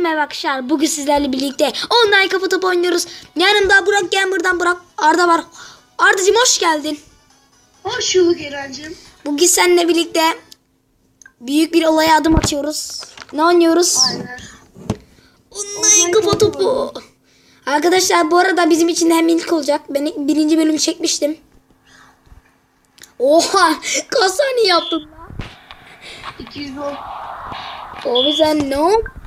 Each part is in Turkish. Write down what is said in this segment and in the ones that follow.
merhaba arkadaşlar. Bugün sizlerle birlikte online kafa topu oynuyoruz. Yanımda Burak Gamer'dan Burak Arda var. Ardacığım hoş geldin. Hoş bulduk Eren'cim. Bugün seninle birlikte büyük bir olaya adım atıyoruz. Ne oynuyoruz? Aynen. Online kafa topu. Arkadaşlar bu arada bizim için de hem ilk olacak. Ben birinci bölümü çekmiştim. Oha saniye yaptın lan? 210. O sen ne yapmış?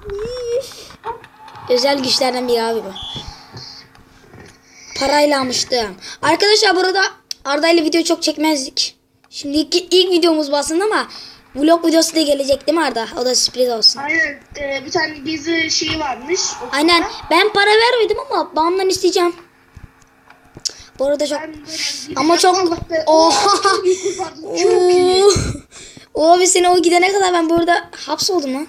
Özel güçlerden biri abi bu. Parayla almıştım. Arkadaşlar burada Arda ile video çok çekmezdik. Şimdi ilk, ilk videomuz bu aslında ama vlog videosu da gelecek değil mi Arda? O da sürpriz olsun. Aynen. Ee, bir tane gezi şeyi varmış. okulda. Aynen. Ben para vermedim ama babamdan isteyeceğim. Bu arada çok... De- Ama çok... Oha! Çok iyi. Oo. Abi seni o gidene kadar ben burada hapsoldum lan.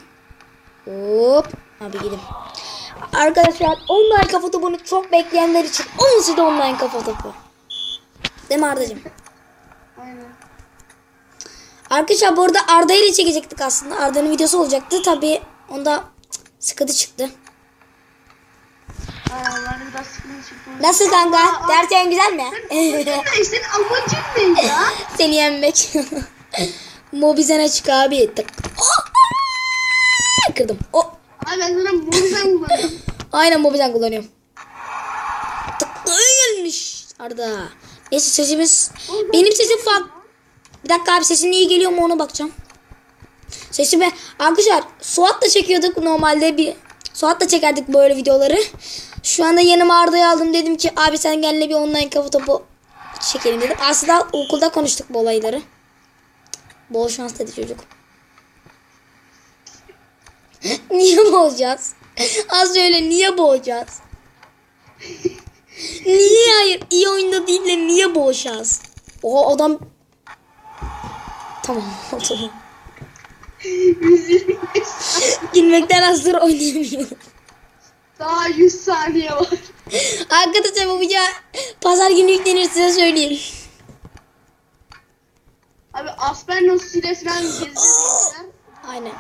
Hop. Abi gidim. Arkadaşlar online kafa topunu çok bekleyenler için onun size online kafa topu. Değil mi Arda'cığım? Aynen. Arkadaşlar bu arada Arda ile çekecektik aslında. Arda'nın videosu olacaktı. Tabi onda sıkıntı çıktı. Nasıl kanka? Dersen güzel mi? Senin amacın ne ya? Seni yenmek. Mobizene çık abi. Tık. Kırdım. O. Abi ben sana mobilden kullanıyorum. Aynen mobilden kullanıyorum. Tık. Ay, gelmiş. Arda. Neyse sesimiz. Benim sesim fark. Bir dakika abi sesin iyi geliyor mu ona bakacağım. Sesime. Arkadaşlar Suat'la çekiyorduk normalde bir. Suat'la çekerdik böyle videoları. Şu anda yanıma Arda'yı aldım dedim ki abi sen gel bir online kafa topu çekelim dedim. Aslında okulda konuştuk bu olayları. Bol şans dedi çocuk. niye boğacağız? Az öyle niye boğacağız? niye hayır? İyi oyunda değil de niye boğacağız? O adam... Tamam tamam. Gülmekten hazır oynayamıyorum. Daha 100 saniye var. Arkadaşlar bu video pazar günü yüklenir size söyleyeyim. Abi Aspernos ile falan gezecekler. Aynen.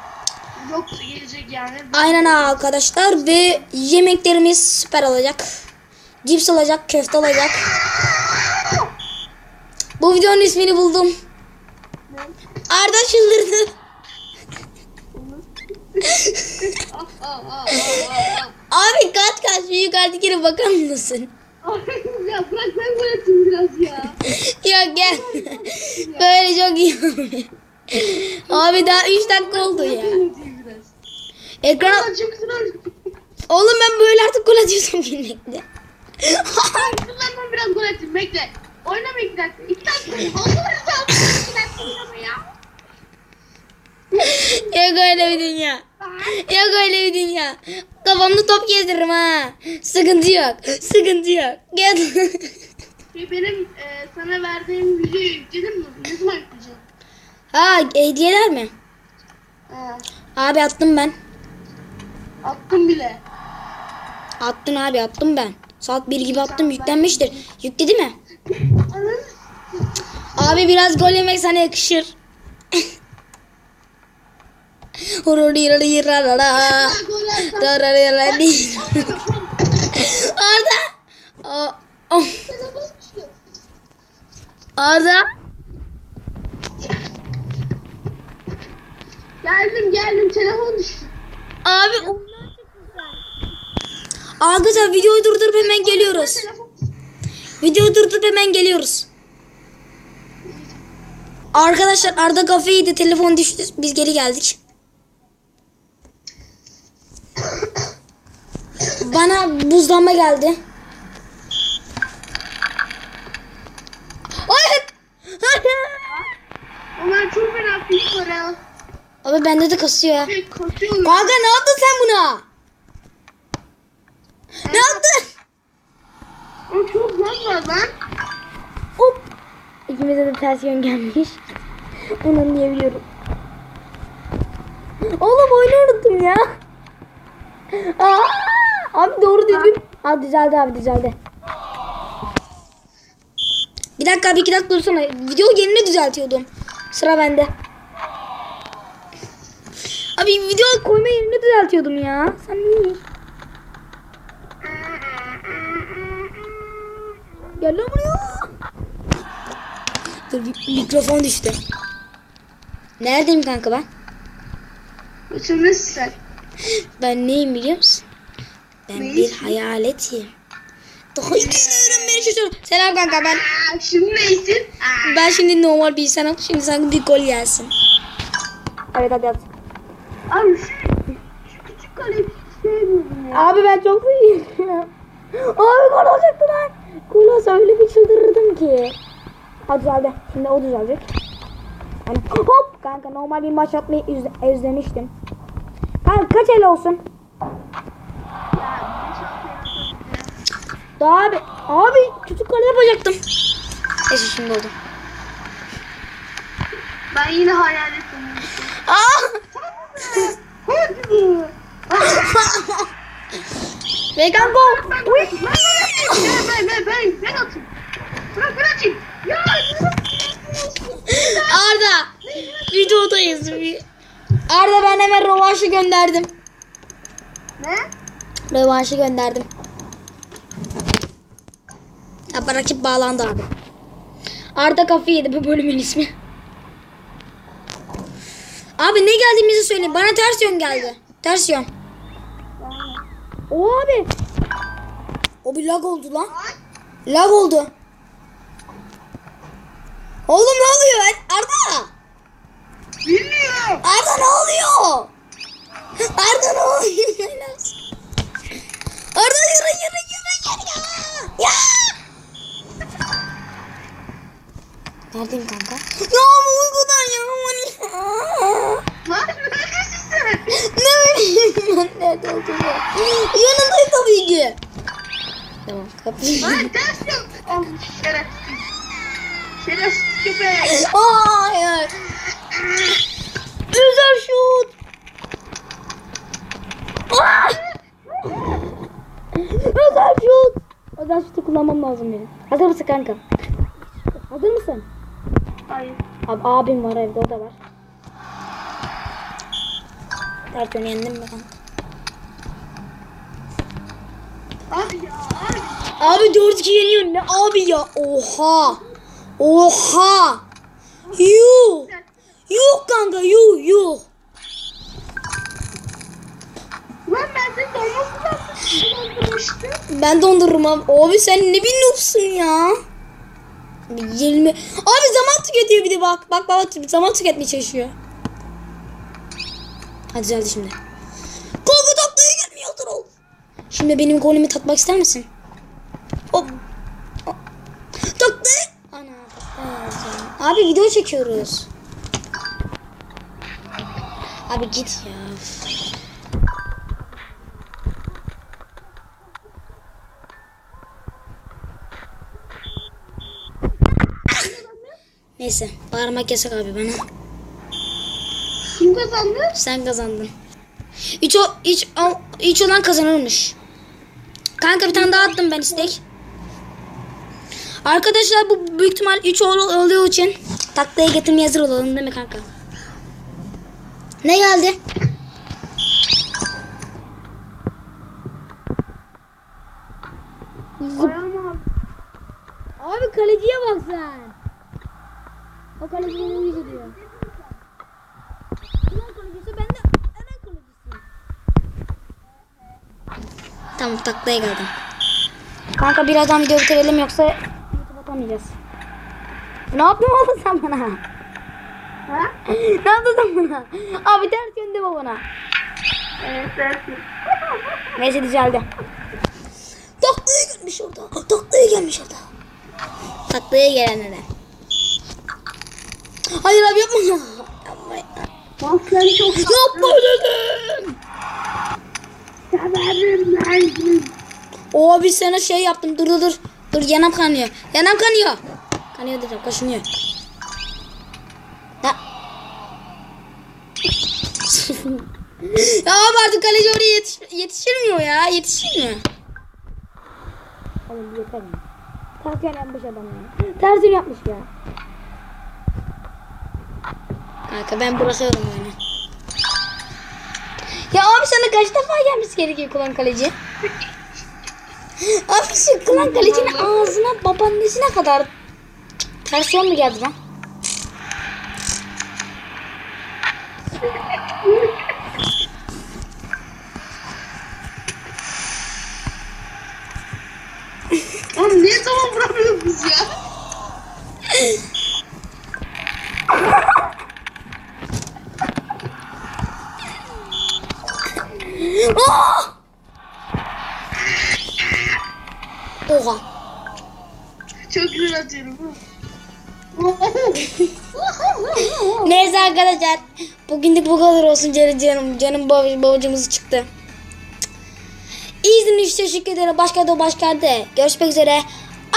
Yok gelecek yani. Aynen arkadaşlar ve yemeklerimiz süper olacak. Cips olacak, köfte olacak. Bu videonun ismini buldum. Arda çıldırdı. Abi kaç kaç bir yukarıdakine bakar mısın? ya bırak ben gol atayım biraz ya. Ya gel. Böyle çok iyi. Abi daha 3 dakika oldu ya. Ekran... Oğlum ben böyle artık gol atıyorsam gülmekte. Dur lan ben biraz gol atayım bekle. Oynama iki dakika. İki dakika. Yok öyle bir dünya. Yok öyle bir dünya. Kafamda top gezdiririm ha. Sıkıntı yok. Sıkıntı yok. Gel. Şey, benim e, sana verdiğim videoyu yükledin mi? Ne zaman yükleyeceğim? ha hediyeler mi? Ha, Abi attım ben. Attım bile. Attın abi attım ben. Saat 1 gibi attım yüklenmiştir. Yükledi mi? Abi biraz gol yemek sana yakışır. Arda. Oh. Arda. Geldim geldim telefon düştü. Abi Arkadaşlar videoyu durdurup hemen geliyoruz. Videoyu durdurup hemen geliyoruz. Arkadaşlar Arda kafayı yedi. Telefon düştü. Biz geri geldik. Bana buzlanma geldi. Hayır. Ömer çok fena ya. Abi bende de kasıyor. ya. Şey. Kanka ne yaptın sen buna? İkimize de ters yön gelmiş. Onu anlayabiliyorum. Oğlum oyunu unuttum ya. Aa, abi doğru düzgün. Abi düzeldi abi düzeldi. Bir dakika abi iki dakika dursana. Video yerine düzeltiyordum. Sıra bende. Abi video koyma yerini düzeltiyordum ya. Sen niye? Gel lan buraya. Dur mikrofon düştü. Neredeyim kanka ben? Sen. Ben neyim biliyor musun? Ben Neyisin? bir hayaletim. Daha geliyorum beni şaşırdım. Selam kanka ben. Aa, şimdi neysin? Aa. Ben şimdi normal bir insanım. Şimdi sen bir gol yersin. Evet hadi at. Abi şu, şu küçük kaleyi sevmiyorum ya. Abi ben çok iyiyim. Abi gol olacaktı lan. Olsa öyle bir çıldırırdım ki. Ha düzeldi. Şimdi o düzelecek. Hani hop kanka normal bir maç yapmayı üz- özlemiştim. Kanka kaç el olsun? Daha abi. Abi küçük kale yapacaktım. Neyse şimdi oldu. Ben yine hayaletim. Aa! Hadi. Vegan gol. Ben, ben, ben, ben, ben atayım. Bırak, ben atayım. Arda. Videodayız. Arda ben hemen rövanşı gönderdim. Ne? Rövanşı gönderdim. Ya rakip bağlandı abi. Arda kafa yedi bu bölümün ismi. Abi ne geldiğimizi söyle. Bana ters yön geldi. Ters yön. O abi. O bir lag oldu lan. Lag oldu. Oğlum ne oluyor? Arda. Bilmiyorum. Arda ne oluyor? Arda ne oluyor? Arda yürü yürü yürü yürü ya. Ya. Neredeyim kanka? Ya bu uykudan ya. Lan neredesin sen? Ne bileyim ben nerede olduğumu. Yanındayım tabii ki. Tamam kapıyı. Lan ters yok. Oh şerefsiz. Şerefsiz köpek. Hayır. Özel şut. Özel şut. Özel şutu kullanmam lazım benim. Hazır mısın kanka? Hazır mısın? Hayır. Abi abim var evde o da var. Dertonu yendim mi kanka? Abi ya abi. Abi 4-2 yeniyor ne abi ya? Oha. Oha. Yuh. Yuh kanka yuh yuh. Lan ben donmasından dondurmuştum. Ben dondururum abi. Sen ne bir noobsun ya. 20. Abi zaman tüketiyor bir de bak. Bak bak zaman tüketmeye çalışıyor. Hadi düzeldi şimdi. Golü taklaya gelmiyordur o. Şimdi benim golümü tatmak ister misin? Hop. Hop. Taklaya. Ana taklaya geleceğim. Abi video çekiyoruz. Abi git ya. Neyse bağırmak yasak abi bana. Kim kazandı? Sen kazandın. Üç, o, üç, o, üç olan kazanırmış. Kanka bir tane daha attım ben istek. Arkadaşlar bu büyük ihtimal 3 oluyor için taklaya getirmeye hazır olalım değil mi kanka? Ne geldi? Abi. Kaleciye bak sen. O kaleci beni uyuz ediyor. Ulan kalecisi ben de Eren kalecisiyim. Tamam taklaya geldim. Kanka birazdan video bitirelim yoksa YouTube atamayacağız. Ne yaptın oğlum sen bana? Ha? ne yaptın sen bana? Abi ters yönde babana. Evet dersin. Neyse düzeldi. Taklaya gelmiş orada. Taklaya gelmiş orada. Taklaya gelenlere. Hayır abi yapma ya. Yapma ya. Bak sen çok Yapma dedim. severim ben. Abi sana şey yaptım. Dur dur dur. Dur yanam kanıyor. Yanam kanıyor. Kanıyor dedim. Kaşınıyor. Ya. ya artık kaleci oraya yetiş yetişir mi o ya? Yetişir mi? Oğlum yeter ya. Ters yapmış adam ya. Tersini yapmış ya. Kanka ben bırakıyorum oyunu. Ya abi sana kaç defa gelmesi gerekiyor klan kaleci? abi şu klan kalecinin ağzına babaannesine kadar ters yol mu geldi lan? Oğlum niye zaman vuramıyoruz biz ya? Aa! Oha. Çok güzel atıyorum. Neyse arkadaşlar. Bugünlük bu kadar olsun canım canım. Canım bab- babacımız çıktı. İzlediğiniz için teşekkür ederim. Başka da başka da. Görüşmek üzere.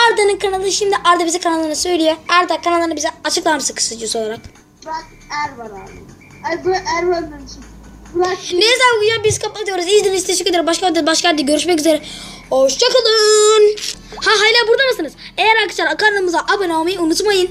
Arda'nın kanalı şimdi Arda bize kanalını söylüyor. Arda kanalını bize açıklar mısın kısacası olarak? Burak Er var abi. Er var demişim. Burak Neyse videoyu biz kapatıyoruz. İzlediğiniz için teşekkür ederim. Başka da başka da görüşmek üzere. Hoşçakalın. Ha hala burada mısınız? Eğer arkadaşlar kanalımıza abone olmayı unutmayın.